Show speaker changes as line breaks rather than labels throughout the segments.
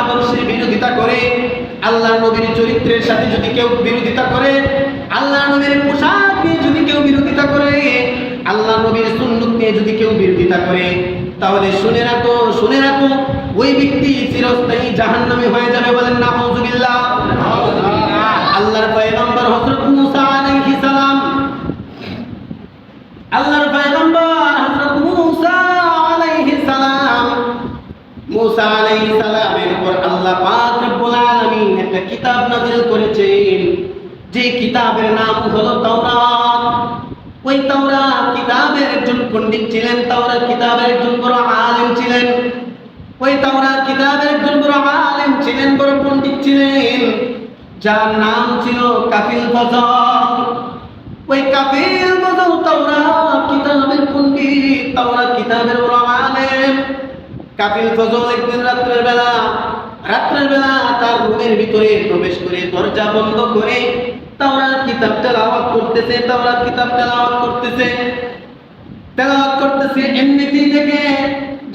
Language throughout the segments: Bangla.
আদর্শের বিরোধিতা করে আল্লাহ নবীর চরিত্রের সাথে যদি কেউ বিরোধিতা করে আল্লাহ নবীর পোশাক নিয়ে যদি কেউ বিরোধিতা করে আল্লাহ নবীর সুন্নত নিয়ে যদি কেউ বিরোধিতা করে, তাহলে শুনে রাখো শুনে রাখো, ওই ব্যক্তি চিরস্থায়ী জাহান্নামে হয়ে যাবে বলেন না হজুবিল্লাহ আল্লাহর পয়গম্বর হযরত মুসা আলাইহিস সালাম। আল্লাহর পয়গম্বর হযরত মুসা আলাইহিস সালাম। মুসা আলাইহিস একটা কিতাব নাযিল করেছেন। যে কিতাবের নাম হলো তাওরাত। ওই তাওরাত কিতাবের একজন পণ্ডিত ছিলেন, তাওরাত কিতাবের একজন বড় আলেম ছিলেন। ওই তাওরাত কিতাবের একজন বড় আলেম ছিলেন, বড় পণ্ডিত ছিলেন। যার নাম ছিল কাপিল ফজল। ওই কাপিল ফজল তাওরাত কিতাবের পণ্ডিত, তাওরাত কিতাবের বড় আলেম। কাপিল ফজল একদিন রাত্রের বেলা রাত্রের বেলা তার রুমের ভিতরে প্রবেশ করে দরজা বন্ধ করে তাওরাত কিতাব তেলাওয়াত করতেছে, তাওরাত কিতাব তেলাওয়াত করতেছে। তেলাওয়াত করতেছে এমনিতেই দেখে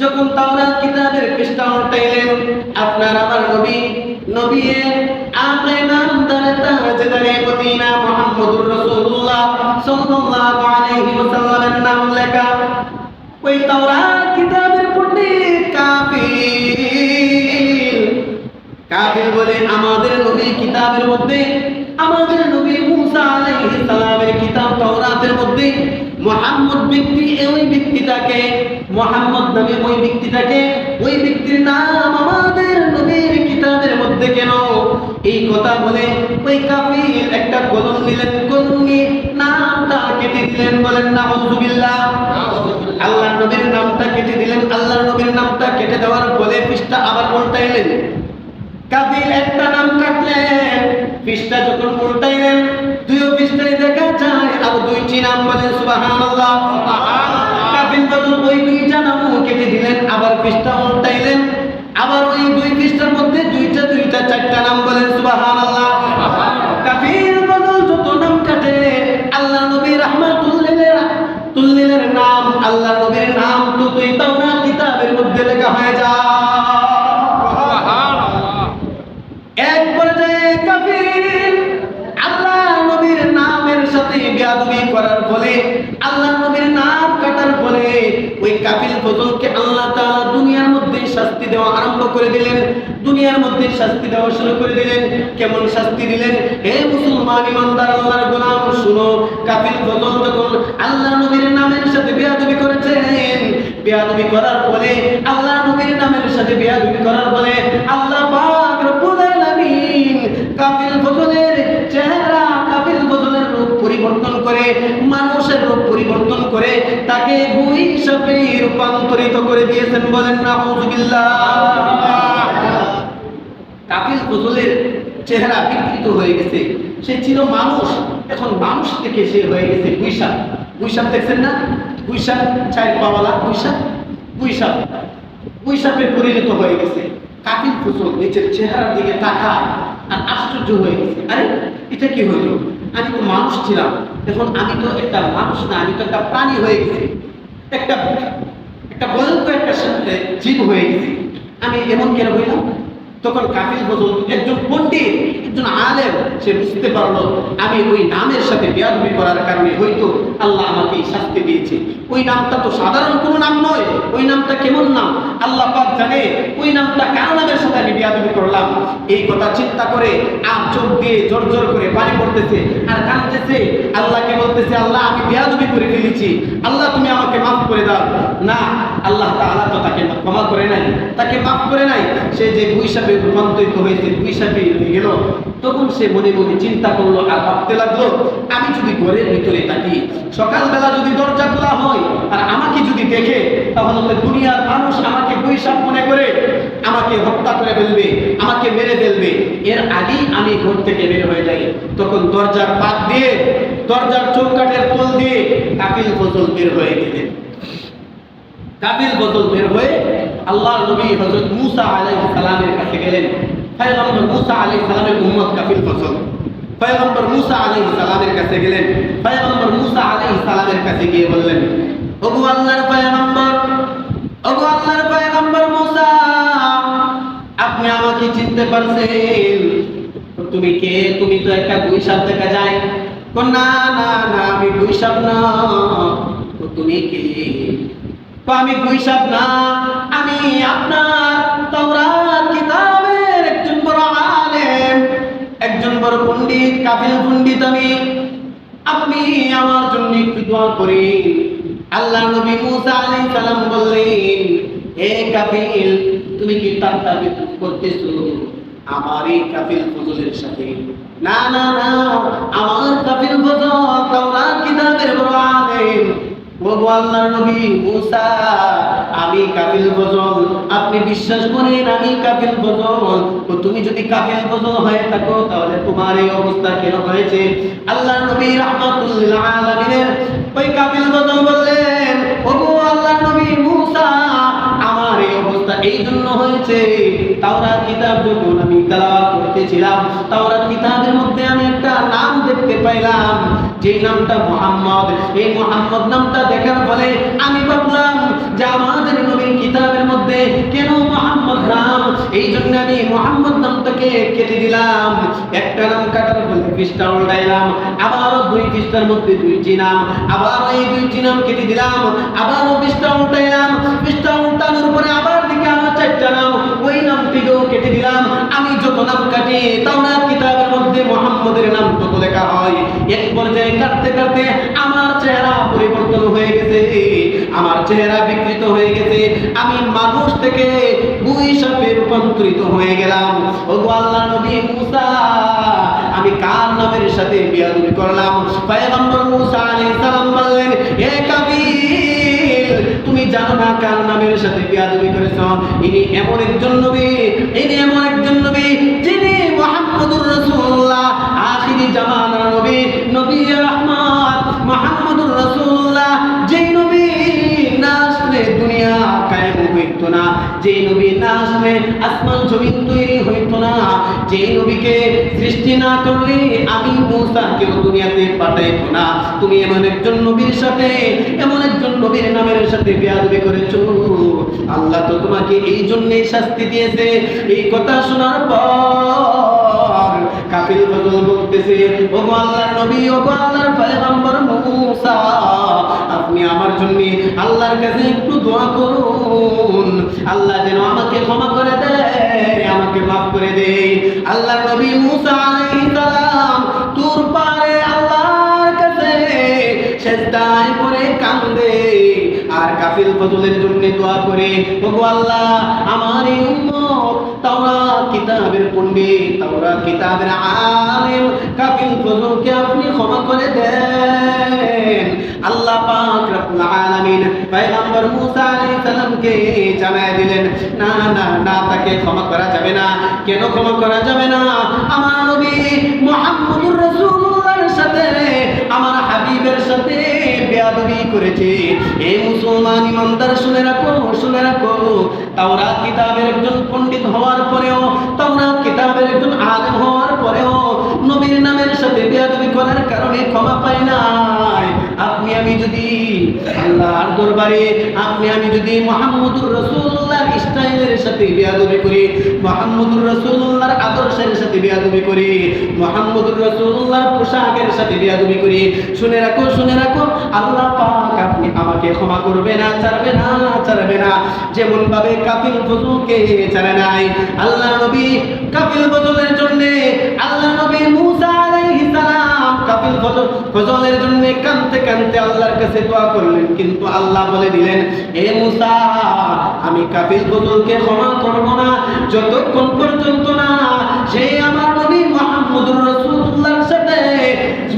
যখন তাওরাত কিতাবের পৃষ্ঠা উল্টাইলেন আপনার আমার নবী নবী আপনি নাম দারে তাজদারে মদিনা মুহাম্মদুর রাসূলুল্লাহ সাল্লাল্লাহু আলাইহি ওয়াসাল্লামের নাম লেখা। ওই তাওরাত কাফির বলে আমাদের নবী কিতাবের মধ্যে, আমাদের নবী মুসা আলাইহিস সালামের কিতাব তাওরাতের মধ্যে মুহাম্মদ ব্যক্তি ওই ব্যক্তিটাকে, মুহাম্মদ নামে ওই ব্যক্তিটাকে, ওই ব্যক্তির নাম আমাদের নবীর কিতাবের মধ্যে কেন? এই কথা বলে ওই কাফির একটা কলম নিলেন, কলম নিয়ে নামটা কেটে দিলেন বলেন নাউযুবিল্লাহ আল্লাহ নবীর নামটা কেটে দিলেন আল্লাহ নবীর নামটা কেটে দেওয়ার ফলে পৃষ্ঠা আবার উল্টাইলেন। কাবিল একটা নাম কাটলেন। পৃষ্ঠা যখন উল্টাইলেন দুইও পৃষ্ঠায় দেখা যায় আর দুইটি নাম বলেন সুবহানাল্লাহ। কাবিল যখন ওই দুইটা নাম কেটে দিলেন আবার পৃষ্ঠা উল্টাইলেন আবার ওই দুই পৃষ্ঠার মধ্যে দুইটা দুইটা চারটা নাম বলেন সুবহানাল্লাহ। কাবিল বদল যত নাম কাটে আল্লাহ নবী রাহমাতুল্লিলের তুল্লিলের নাম আল্লাহ নবীর নাম তো তুই তাওরাত কিতাবের মধ্যে লেখা হয়ে যায়। ফজলকে আল্লাহ তাআলা দুনিয়ার মধ্যে শাস্তি দেওয়া আরম্ভ করে দিলেন। দুনিয়ার মধ্যে শাস্তি দেওয়া শুরু করে দিলেন। কেমন শাস্তি দিলেন? হে মুসলমান ইমানদার, আল্লাহর গোলাম, শুনো কাফিল ফজল যখন আল্লাহ নবীর নামের সাথে বেয়াদবি করেছেন, বেয়াদবি করার ফলে আল্লাহ নবীর নামের সাথে বেয়াদবি করার ফলে আল্লাহ পাক রব্বুল আলামিন কাফিল ফজলের চেহারা পরিবর্তন করে, মানুষের রূপ পরিবর্তন করে, তাকে গুই সাপে রূপান্তরিত করে দিয়েছেন বলেন নাউযুবিল্লাহ কাফিল ফজলের চেহারা বিকৃত হয়ে গেছে। সে ছিল মানুষ, এখন মানুষ থেকে সে হয়ে গেছে। গুইসাপ গুইসাপ দেখছেন না? গুইসাপ চাই পাওয়ালা গুইসাপ গুইসাপ গুইসাপে পরিণত হয়ে গেছে। কাফিল ফজল নিজের চেহারার দিকে তাকা আর আশ্চর্য হয়ে গেছে। আরে, এটা কি হইল আমি তো মানুষ ছিলাম। এখন আমি তো একটা মানুষ না, আমি তো একটা প্রাণী হয়ে গেছি। একটা একটা ভয়ঙ্কর একটা সা- জীব হয়ে গেছি। আমি এমন কেন হইলাম? তখন কাফিল ফজল একজন পণ্ডিত একজন আলেম, সে বুঝতে পারল, আমি ওই নামের সাথে বেয়াদবি করার কারণে হয়তো আল্লাহ আমাকে শাস্তি দিয়েছে। ওই নামটা তো সাধারণ কোনো নাম নয়, ওই নামটা কেমন নাম? আল্লাহ পাক জানে, ওই নামটা কার নামের সাথে আমি বেয়াদবি করলাম? এই কথা চিন্তা করে আর চোখ দিয়ে জোর জোর করে পানি পড়তেছে আর কাঁদতেছে। আল্লাহকে বলতেছে, আল্লাহ, আমি বেয়াদবি করে ফেলেছি। আল্লাহ, তুমি আমাকে মাফ করে দাও। না, আল্লাহ তাআলা তো তাকে ক্ষমা করে নাই। তাকে মাফ করে নাই। সে যে হিসাবে রূপান্তরিত হয়েছে হয়ে গেল। তখন সে মনে মনে চিন্তা করল, আর ভাবতে লাগল, আমি যদি ঘরের ভিতরে থাকি, সকালবেলা যদি দরজা খোলা হয় আর আমাকে যদি দেখে, তাহলে তো দুনিয়ার মানুষ আমাকে বৈশাখ মনে করে, আমাকে হত্যা করে ফেলবে, আমাকে মেরে ফেলবে। এর আগেই আমি ঘর থেকে বের হয়ে যাই। তখন দরজার পাত দিয়ে, দরজার চৌকাঠের তোল দিয়ে কাপিল ফজল বের হয়ে গেলেন কাবিল বদল বের হয়ে আল্লাহ নবী হযরত মুসা আলাইহিস সালামের কাছে গেলেন। পয়গম্বর মুসা আলাইহিস সালামের উম্মত কাবিল ফজল পয়গম্বর মুসা আলাইহিস সালামের কাছে গেলেন। পয়গম্বর মুসা আলাইহিস সালামের কাছে গিয়ে বললেন, ওগো আল্লাহর পয়গম্বর, ওগো আল্লাহর পয়গম্বর মুসা, আপনি আমাকে চিনতে পারছেন? তুমি কে? তুমি তো একটা গুইসাপ দেখা যায়। না না না, আমি গুইসাপ না। তো তুমি কে? আমি গুইসাপ না, আমি আপনার একজন বড় পণ্ডিত কাফিল পণ্ডিত আমি। আপনি আমার জন্য একটু দোয়া করেন। আল্লাহ নবী মুসা আলাইহিস সালাম বললেন, হে কাফিল তুমি কি তাত্তাবি করতেছো? আমার এই কাফিল ফজলের সাথে। না না না, আমার কাফিল ফজল তাওরাত কিতাবের বড় আলেম। ওগো আল্লাহর নবী মুসা, আমি আপনি বিশ্বাস করেন আমি তো তুমি যদি কাফিল হয়ে থাকো, তাহলে তোমার এই অবস্থা কেন হয়েছে? ওই কাফিল বজল বললেন হয়েছে। তাওরাত কিতাব যখন আমি করতেছিলাম, তাওরাত কিতাবের মধ্যে আমি একটা নাম দেখতে পাইলাম। যে নামটা মোহাম্মদ। এই মোহাম্মদ নামটা দেখার ফলে আমি ভাবলাম যে আমাদের নবীর কিতাবের মধ্যে কেন মোহাম্মদ নাম এই জন্য আমি মোহাম্মদ নামটাকে কেটে দিলাম। একটা নাম কাটার ফলে পৃষ্ঠা উল্টাইলাম। আবারও দুই পৃষ্ঠার মধ্যে দুইটি নাম, আবারও এই দুইটি নাম কেটে দিলাম। আবারও পৃষ্ঠা উল্টাইলাম। পৃষ্ঠা উল্টানোর পরে আবার চারটা নাম ওই নামটিকেও কেটে দিলাম। আমি যত নাম কাটি তাওরাত কিতাবের মধ্যে মোহাম্মদের নাম তত লেখা হয়। এক পর্যায়ে কাটতে কাটতে আমার চেহারা পরিবর্তন হয়ে গেছে। আমার চেহারা বিকৃত হয়ে গেছে। আমি মানুষ থেকে দুই সাপে রূপান্তরিত হয়ে গেলাম। ও আল্লাহ নবী মুসা, আমি কার নামের সাথে বিয়াদবি করলাম? পয়গম্বর মুসা আলাইহিস সালাম বললেন, হে তুমি জানো কার নামের সাথে বিয়াদবি করেছ? ইনি এমন একজন নবী, ইনি এমন একজন নবী, যিনি মোহাম্মদুর রাসূলুল্লাহ। আখিরি জামানার নবী নবী রহমত মোহাম্মদুর রাসূলুল্লাহ। যেই নবী না আসলে দুনিয়া হইতো না যেই নবী না আসলে আসমান জমিন তৈরি হইতো না। যেই নবীকে সৃষ্টি না করলে আমি মুসাকেও দুনিয়াতে পাঠাইতো না। তুমি এমন একজন নবীর সাথে, এমন একজন নবীর নামের সাথে বেয়াদবি করেছ। আল্লাহ তো তোমাকে এই জন্যই শাস্তি দিয়েছে। এই কথা শোনার পর বদল বলতেছে ও আল্লাহর নবী ও আল্লাহর পয়গম্বর মুসা, আপনি আমার জন্য আল্লাহর কাছে একটু দোয়া করুন। আল্লাহ যেন আমাকে ক্ষমা করে দেয়, আমাকে মাফ করে দেয়। আল্লাহর নবী মুসা আলাইহিস সালাম তুর পারে আল্লাহর কাছে, সেজদায় পড়ে কান্দে। কাফিল ফজলের জন্য দোয়া করে, ওগো আল্লাহ, আমার এই উম্মত তাওরাত কিতাবের পণ্ডিত, তাওরাত কিতাবের আলেম কাফিল ফজলকে আপনি ক্ষমা করে দেন। আল্লাহ পাক রব্বুল আলামিন পয়গম্বর মুসা আলাইহিস সালামকে জানায় দিলেন, না না না, তাকে ক্ষমা করা যাবে না। কেন ক্ষমা করা যাবে না? আমার নবী মুহাম্মদুর রাসূলুল্লাহর সাথে, আমার হাবিবের সাথে বেয়াদবি করেছে। এ মুসলমান ইমানদার, শুনে রাখো শুনে রাখো। তাওরা কিতাবের একজন পণ্ডিত হওয়ার পরেও তাওরা কিতাবের একজন আলেম হওয়ার পরেও, নবীর নামের সাথে বেয়াদবি করার কারণে ক্ষমা পায় যদি আল্লাহর দরবারে আপনি, আমি যদি মোহাম্মদুর রাসূলুল্লাহর স্টাইলের সাথে বেয়াদবি করি, মোহাম্মদুর রাসূলুল্লাহর আদর্শের সাথে বেয়াদবি করি, মোহাম্মদুর রাসূলুল্লাহর পোশাকের সাথে বেয়াদবি করি, শুনে রাখো শুনে রাখো, আল্লাহ পাক আপনি আমাকে ক্ষমা করবে না, ছাড়বে না ছাড়বে না। যেমন ভাবে কাফিল ফজলকে ছাড়ে নাই, আল্লাহ নবী কাফিল ফজলের জন্য আল্লাহ নবী মুসা আলাইহিস সালাম ফজল ফজলের জন্য কাঁদতে কাঁদতে আল্লাহর কাছে দোয়া করলেন, কিন্তু আল্লাহ বলে দিলেন হে মুসা, আমি কাফিল ফজলকে ক্ষমা করব না, যতক্ষণ পর্যন্ত না সে আমার নবী মুহাম্মদুর রাসূলুল্লাহর সাথে,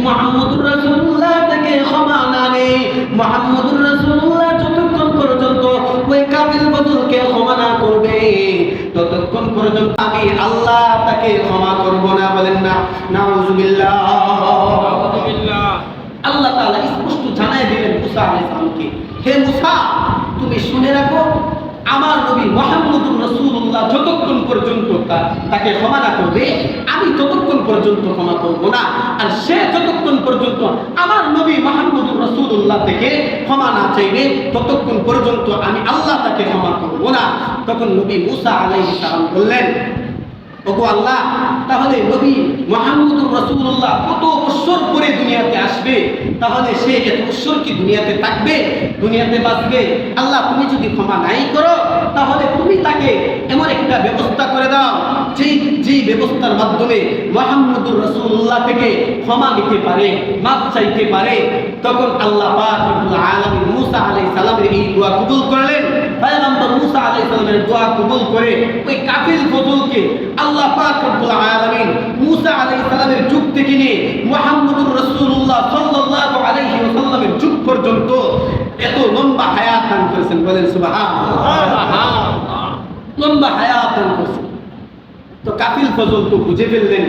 মুহাম্মদুর রাসূলুল্লাহ থেকে ক্ষমা না নেই, মুহাম্মদুর রাসূলুল্লাহ যতক্ষণ পর্যন্ত ওই কাপিল ফজলকে ক্ষমা না করবে ততক্ষণ পর্যন্ত আমি আল্লাহ তাকে ক্ষমা করব না বলেন না নাউজুবিল্লাহ। আল্লাহ তাআলা স্পষ্ট দিলেন মুসা আলাইহিস সালামকে হে মুসা তুমি শুনে রাখো আমার নবী মোহাম্মদুর রাসূলুল্লাহ যতক্ষণ পর্যন্ত তাকে ক্ষমা না করবে আমি ততক্ষণ পর্যন্ত ক্ষমা করব না। আর সে যতক্ষণ পর্যন্ত আমার নবী রাসূলুল্লাহ থেকে ক্ষমা না চাইবে ততক্ষণ পর্যন্ত আমি আল্লাহ তাকে ক্ষমা করব না। তখন নবী মুসা আলাই সালাম বললেন ওগো আল্লাহ, তাহলে নবী মোহাম্মদুর রসুল্লাহ কত বৎসর পরে দুনিয়াতে আসবে? তাহলে সে এত বৎসর কি দুনিয়াতে থাকবে? দুনিয়াতে বাঁচবে? আল্লাহ, তুমি যদি ক্ষমা নাই করো, তাহলে তুমি তাকে এমন একটা ব্যবস্থা করে দাও, যেই যেই ব্যবস্থার মাধ্যমে মোহাম্মদুর রসুল্লাহ থেকে ক্ষমা নিতে পারে, মাপ চাইতে পারে। তখন আল্লাহ রব্বুল মুসা আলাইহিস সালামের এই দোয়া কবুল করলেন। সালামের দোয়া কবুল করে ওই কাফিল ফজলকে আল্লাহ পাক রব্বুল আলামিন মুসা আলাইহিস সালামের যুগ থেকে নিয়ে মুহাম্মদুর রাসূলুল্লাহ সাল্লাল্লাহু আলাইহি ওয়াসাল্লামের যুগ পর্যন্ত এত লম্বা হায়াত দান করেছেন। বলেন সুবহানাল্লাহ। লম্বা হায়াত দান করেছেন। তো কাফিল ফজল তো বুঝে ফেললেন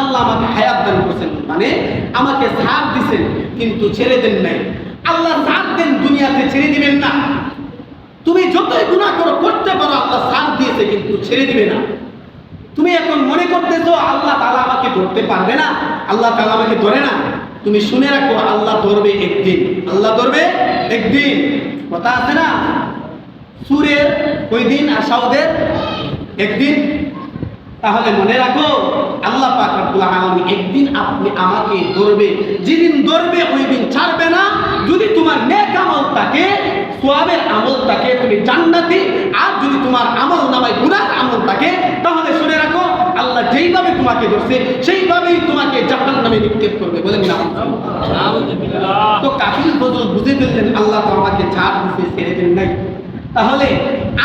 আল্লাহ আমাকে হায়াত দান করছেন। মানে আমাকে সাথ দিছেন কিন্তু ছেড়ে দেন নাই। আল্লাহ সাথ দেন দুনিয়াতে ছেড়ে দিবেন না। তুমি যতই গুনাহ করো, করতে পারো, আল্লাহ সাথ দিয়েছে, কিন্তু ছেড়ে দিবে না। তুমি এখন মনে করতেছো, আল্লাহ তালা আমাকে ধরতে পারবে না, আল্লাহ তালা আমাকে ধরে না। তুমি শুনে রাখো, আল্লাহ ধরবে একদিন। আল্লাহ ধরবে একদিন। কথা আছে না? সুরের ওই দিন আর একদিন। তাহলে মনে রাখো, আল্লাহ পাক রব্বুল আলামিন একদিন আপনি আমাকে ধরবে। যেদিন ধরবে, ওই দিন ছাড়বে না। যদি তোমার নেক আমল থাকে সোয়াবের আমল থাকে তুমি জান্নাতি। আর যদি তোমার আমল নামায় গুনাহ আমল থাকে তাহলে শুনে রাখো, আল্লাহ যেইভাবে তোমাকে ধরছে, সেইভাবেই তোমাকে জাহান নামে নিক্ষেপ করবে। বলেন না। তো কাফির ফজল বুঝে ফেললেন, আল্লাহ তো আমাকে ছাড় দিতে ছেড়ে দেন নাই। তাহলে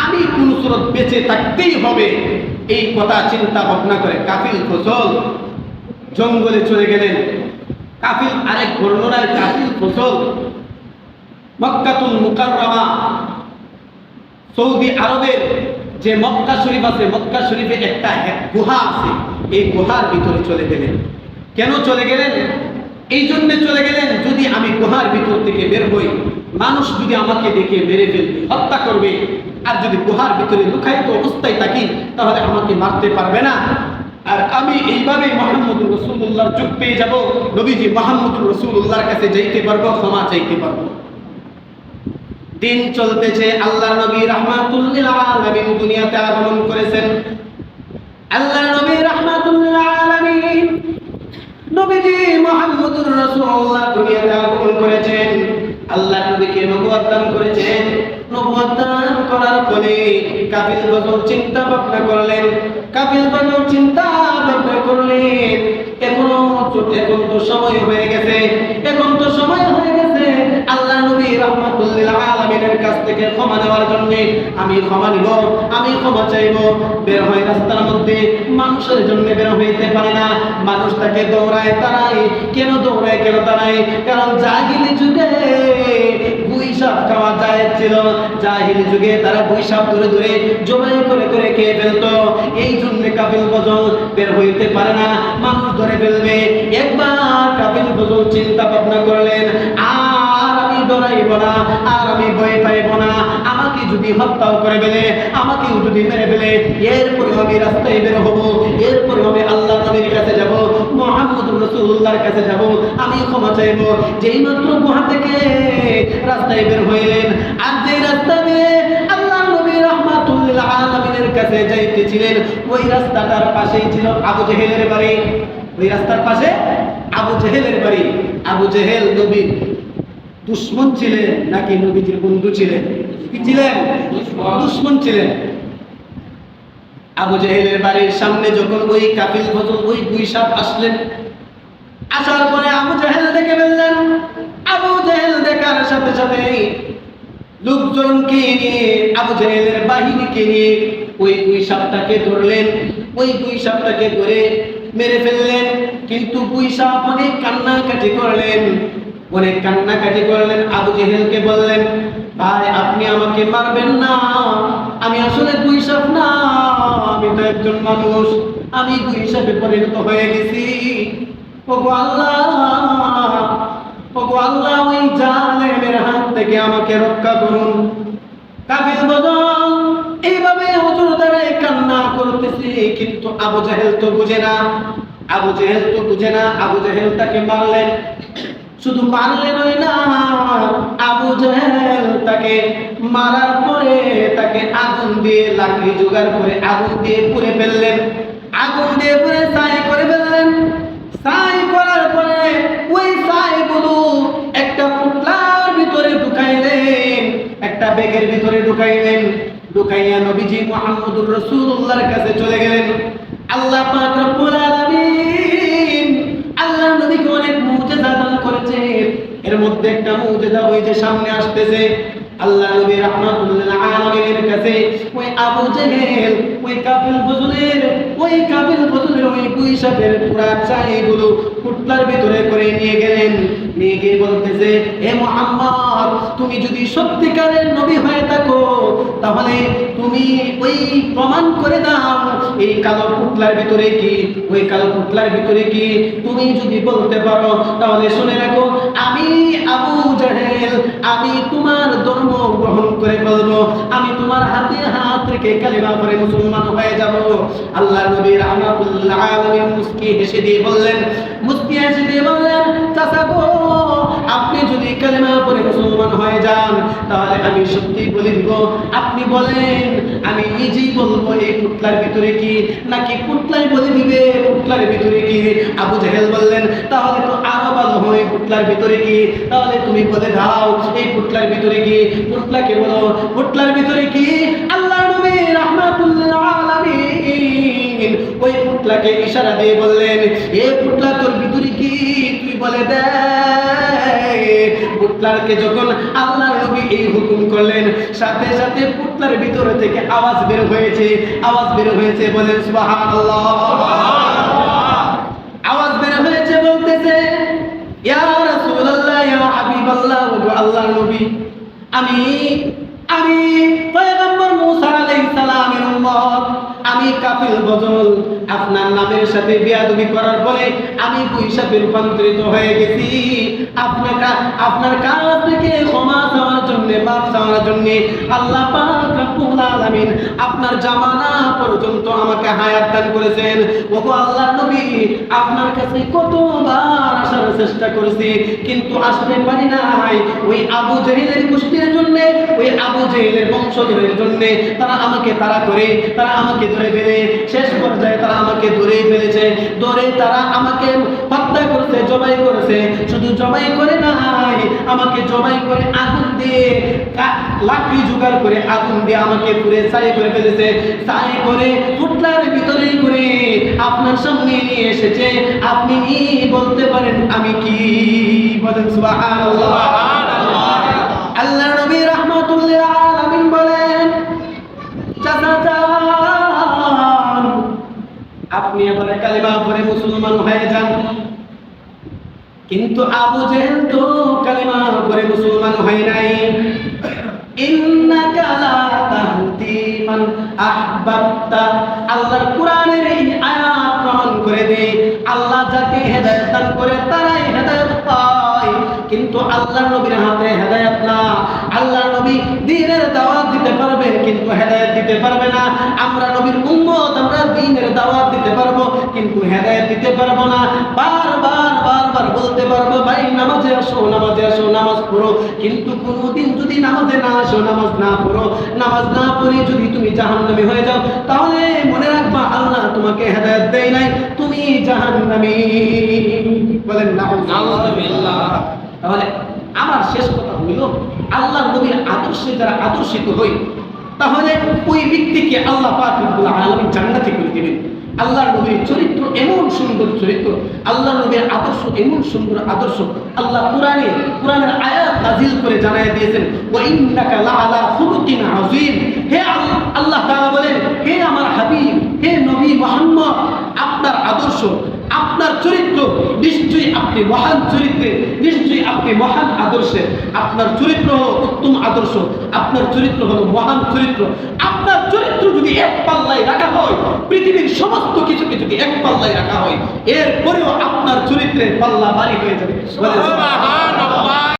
আমি কোন সুরত বেঁচে থাকতেই হবে, এই কথা চিন্তা ভাবনা করে কাফিল ফসল জঙ্গলে চলে গেলেন। কাফিল আরেক বর্ণনার কাফিল ফসল মক্কাতুল মুকাররমা। সৌদি আরবের যে মক্কা শরীফ আছে, মক্কা শরীফে একটা গুহা আছে। এই গুহার ভিতরে চলে গেলেন। কেন চলে গেলেন? এই জন্য চলে গেলেন, যদি আমি গুহার ভিতর থেকে বের হই, মানুষ যদি আমাকে দেখে মেরে ফেলবে, হত্যা করবে, আর যদি গুহার ভিতরে লুকায়িত অবস্থায় থাকি, তাহলে আমাকে মারতে পারবে না। আর আমি এইভাবেই মোহাম্মদুর রসুল্লাহর যুগ পেয়ে যাব। নবীজি মোহাম্মদুর রসুল্লাহর কাছে যাইতে পারব, ক্ষমা চাইতে পারব। দিন চলতেছে আল্লাহ নবী রহমাতুল্লিল আলামিন দুনিয়াতে আগমন করেছেন। আল্লাহ নবী রাহমাতুল্লিল আলামিন নবীজি মুহাম্মদুর রাসূলুল্লাহ দুনিয়াতে আগমন করেছেন। আল্লাহ নবীকে নবুয়ত দান করেছেন। নবুয়ত দান করার ফলে কাফিল বদর চিন্তা ভাবনা করলেন, কাফিল বদর চিন্তা ভাবনা করলেন, এখনও এখন তো সময় হয়ে গেছে, এখন তো আলামিনের কাছ থেকে ক্ষমা নেওয়ার জন্য আমি ক্ষমা নিব, আমি ক্ষমা চাইব। বের হয় রাস্তার মধ্যে, মানুষের জন্য বের হইতে পারে না। মানুষ তাকে দৌড়ায় তারাই কেন দৌড়ায়, কেন তারাই কারণ জাহিলি যুগে সাপ খাওয়া যায় ছিল। জাহিলি যুগে তারা সাপ ধরে ধরে জবাই করে করে খেয়ে ফেলতো। এই জন্য কাপিল বজল বের হইতে পারে না। মানুষ ধরে ফেলবে। একবার কাপিল বজল চিন্তা ভাবনা করলেন আর ডরাইব না, আর আমি ভয় পাইব না। আমাকে যদি হত্যাও করে ফেলে, আমাকেও যদি মেরে ফেলে এরপরে আমি রাস্তায় বের হব এরপরে আমি আল্লাহ নবীর কাছে যাব মোহাম্মদ রসুল্লাহর কাছে যাব। আমি ক্ষমা চাইব। যেই মাত্র গুহা থেকে রাস্তায় বের হইলেন, আর যেই রাস্তা দিয়ে আল্লাহ নবী রহমাতুল্লিল আলামিনের কাছে যাইতেছিলেন, ওই রাস্তাটার পাশেই ছিল আবু জেহেলের বাড়ি। ওই রাস্তার পাশে আবু জেহেলের বাড়ি। আবু জেহেল নবীর দুশ্মন ছিলেন নাকি নবীজির বন্ধু ছিলেন কি ছিলেন দুশ্মন ছিলেন আবু জেহেলের বাড়ির সামনে যখন ওই কাপিল ফজল, ওই দুই সাপ আসলেন, আসার পরে আবু জাহেল দেখে ফেললেন। আবু জেহেল দেখার সাথে সাথে লোকজনকে নিয়ে, আবু জেহেলের বাহিনীকে নিয়ে ওই দুই সাপটাকে ধরলেন। ওই দুই সাপটাকে ধরে মেরে ফেললেন। কিন্তু দুই সাপ অনেক কান্নাকাটি করলেন। অনেক কান্নাকাটি করলেন, আবু জেহেলকে বললেন, ভাই, আপনি আমাকে মারবেন না। আমি আসলে দুই সাপ না, আমি তো একজন মানুষ। আমি দুই সাপে পরিণত হয়ে গেছি। ওগো আল্লাহ ওগো আল্লাহ, ওই জালেমের হাত থেকে আমাকে রক্ষা করুন। কাফির বদল, এইভাবে হুজুর দ্বারাই কান্না করতেছি, কিন্তু আবু জাহেল তো বুঝে না। আবু জাহেল তো বুঝে না, আবু জাহেল তাকে মারলেন। শুধু মারলেনই না, আবু জাহেল তাকে মারার পরে তাকে আগুন দিয়ে লাকড়ি জোগাড় করে আগুন দিয়ে পুড়ে ফেললেন। আগুন দিয়ে পুরে ছাই করে ফেললেন। ছাই করার পরে ওই ছাইগুলো একটা পুটলার ভিতরে ঢুকাইলেন, একটা ব্যাগের ভিতরে ঢুকাইলেন। ঢুকাইয়া নবীজি মুহাম্মদুর রাসূলুল্লাহর কাছে চলে গেলেন। আল্লাহ পাক রব্বুল আলামিন, আল্লাহ নবীকে করেছে এর মধ্যে একটা মুজেজা ওই যে সামনে আসতেছে আল্লাহ নবী রাহমাতুল্লিল আলামিনের কাছে ওই আবু জেহেল, ওই কাফিল ফজলের, ওই কাফিল ফজলের ওই পুইশাপের পুরা চাইগুলো কুটলার ভিতরে করে নিয়ে গেলেন। নিয়ে গিয়ে বলতেছে হে মোহাম্মদ, তুমি যদি সত্যিকারের নবী হয়ে থাকো, তাহলে তুমি ওই প্রমাণ করে দাও, এই কালো পুটলার ভিতরে কি, ওই কালো পুটলার ভিতরে কি তুমি যদি বলতে পারো, তাহলে শুনে রাখো, আমি আবু জাহেল, আমি তোমার করে বলব, আমি তোমার হাতে হাত রেখে কালিমা পরে মুসলমান হয়ে যাব। আল্লাহ নবী রাহমাতুল্লাহ আলামিন মুস্কি হেসে দিয়ে বললেন, মুস্কি হেসে দিয়ে বললেন, চাচা গো আপনি যদি কালিমা পরে মুসলমান হয়ে যান, তাহলে আমি সত্যি বলে দিব, আপনি বলেন, আমি নিজেই বলব এই পুতলার ভিতরে কি? নাকি পুটলাই বলে দিবে পুটলার ভিতরে কি? আবু জাহেল বললেন, তাহলে তো আরও ভালো হয় পুটলার ভিতরে কি? তাহলে তুমি বলে দাও, এই পুতলার ভিতরে কি? পুটলাকে বলো পুটলার ভিতরে কি? আল্লাহ নবী রাহমাতুল্লাহ আলামিন ওই পুতলাকে ইশারা দিয়ে বললেন, এ পুতলা তোর ভিতরে কি? তুই বলে দে। পুটলারকে যখন আল্লাহ নবী এই হুকুম করলেন, সাথে সাথে পুটলার ভিতরে থেকে আওয়াজ বের হয়েছে, আওয়াজ বের হয়েছে বলেন, সুবহানাল্লাহ। আওয়াজ বের হয়েছে বলতেছে, ইয়া রাসূলুল্লাহ, ইয়া হাবিবাল্লাহ ওগো আল্লাহর নবী, আমি আমি পয়গম্বর মুসা আলাইহিস সালামের উম্মত আমি কাফিল বজল আপনার নামের সাথে বিয়াদবি করার পরে আমি বৈশাখে রূপান্তরিত হয়ে গেছি। আপনার আপনার কাছ থেকে ক্ষমা চাওয়ার জন্য, মাফ চাওয়ার জন্য আল্লাহ পাক রব্বুল আলামিন আপনার জামানা পর্যন্ত আমাকে হায়াত দান করেছেন। ওগো আল্লাহ নবী, আপনার কাছে কতবার আসার চেষ্টা করেছি, কিন্তু আসতে পারি নাই ওই আবু জেহেলের গোষ্ঠীর জন্য, ওই আবু জেহেলের বংশধরের জন্য তারা আমাকে তারা করে, তারা আমাকে ধরে ফেলে শেষ পর্যায়ে তারা আমাকে ধরেই ফেলেছে। ধরে তারা আমাকে হত্যা করেছে জবাই করেছে। শুধু জবাই করে নাই আমাকে জবাই করে আগুন দিয়ে লাকড়ি জোগাড় করে আগুন দিয়ে আমাকে পুরে ছাই করে ফেলেছে। ছাই করে ফুটলার ভিতরে করে আপনার সামনে নিয়ে এসেছে। আপনি বলতে পারেন আমি কি? বলেন সুবহানাল্লাহ। আল্লাহ নবী রাহমাতুল্লিল আপনি এবারে কালিমা পরে মুসলমান হয়ে যান। কিন্তু আবু জেহেল তো কালিমা পরে মুসলমান হয় নাই। ইন্নাকা লা তাহদি মান আহবাবতা। আল্লাহর কোরআনের এই আয়াত প্রমাণ করে দেয় আল্লাহ যাকে হেদায়েত দান করে, তারাই হেদায়েত পায়। কিন্তু আল্লাহর নবীর হাতে হেদায়েত না। আল্লাহর নবী দ্বীনের দাওয়াত দিতে পারবে, কিন্তু হেদায়েত দিতে পারবে না। আমরা নবীর উম্মত দ্বীনের দাওয়াত দিতে পারব কিন্তু হেদায়েত দিতে পারব না। বারবার বারবার বলতে পারব ভাই নামাজে আসো নামাজে আসো নামাজ পড়ো। কিন্তু কোনোদিন যদি নামাজে না আসো নামাজ না পড়ো নামাজ না পড়ে যদি তুমি জাহান্নামী হয়ে যাও তাহলে মনে রাখবা আল্লাহ তোমাকে হেদায়েত দেয় নাই। তুমি জাহান্নামী। বলেন নাউজুবিল্লাহ তাহলে আমার শেষ কথা হইল আল্লাহ নবীর আদর্শে যারা আদর্শিত হই তাহলে ওই ব্যক্তিকে আল্লাহ পাক রব্বুল আলামিন জান্নাতি করে দিবেন। আল্লাহ নবীর চরিত্র এমন সুন্দর চরিত্র আল্লাহ নবীর আদর্শ এমন সুন্দর আদর্শ। আল্লাহ কোরআনে, কোরআনের আয়াত নাজিল করে জানাই দিয়েছেন, ওয়া ইন্নাকা লাআলা খুলুকিন আযীম। হে আল্লাহ আল্লাহ তাআলা বলেন, হে আমার হাবিব, হে নবী মুহাম্মদ, আপনার আদর্শ আপনার চরিত্র নিশ্চয়ই আপনি মহান চরিত্রে, নিশ্চয়ই আপনি মহান আদর্শে। আপনার চরিত্র হলো উত্তম আদর্শ, আপনার চরিত্র হলো মহান চরিত্র। আপনার চরিত্র যদি এক পাল্লায় রাখা হয়, পৃথিবীর সমস্ত কিছুকে যদি এক পাল্লায় রাখা হয়, এরপরেও আপনার চরিত্রের পাল্লা বাড়ি হয়ে যাবে।